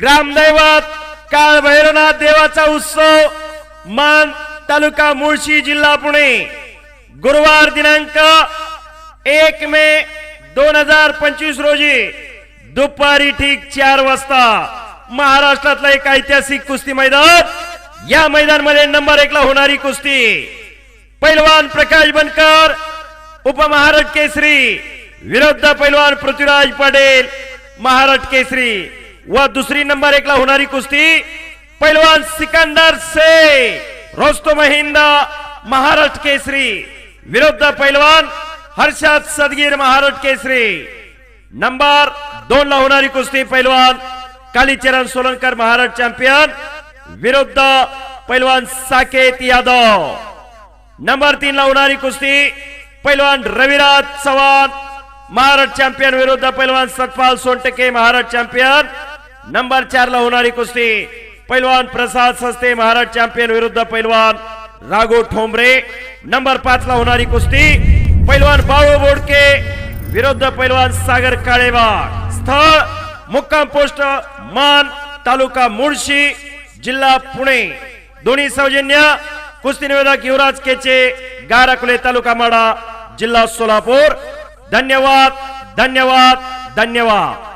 ग्रामदैवत काळ भैरवनाथ देवाचा उत्सव मान तालुका मुळशी जिल्हा पुणे. गुरुवार दिनांक एक मे दोन हजार पंचवीस रोजी दुपारी ठीक चार वाजता महाराष्ट्रातलं एक ऐतिहासिक कुस्ती मैदान. या मैदानामध्ये नंबर एक ला होणारी कुस्ती पैलवान प्रकाश बनकर उपमहाराज केसरी विरुद्ध पैलवान पृथ्वीराज पटेल महाराज केसरी. व दुसरी नंबर एकला होणारी कुस्ती पैलवान सिकंदर से रोस्तो महिंदा महाराष्ट्र केसरी. विरुद्ध पैलवान हर्षद सदगीर महाराष्ट्र केसरी. नंबर दोन ला होणारी कुस्ती पैलवान कालीचरण सोलंकर महाराष्ट्र चॅम्पियन. विरुद्ध पैलवान साकेत यादव. नंबर तीन ला होणारी कुस्ती पैलवान रविराज चव्हाण महाराष्ट्र चॅम्पियन. विरुद्ध पैलवान सतपाल सोनटके महाराष्ट्र चॅम्पियन. नंबर चार ला होणारी कुस्ती. पैलवान प्रसाद सस्ते महाराष्ट्र चॅम्पियन विरुद्ध पैलवान राघो ठोंबरे. नंबर पाच ला होणारी कुस्ती. पैलवान बाळू बोडके विरुद्ध पैलवान सागर काळेबाग स्थळ मुक्काम पोस्ट मान तालुका मुळशी जिल्हा पुणे. दोन्ही सौजन्य. कुस्ती निवेदक युवराज केचे गारकुले तालुका माडा जिल्हा सोलापूर. धन्यवाद धन्यवाद धन्यवाद.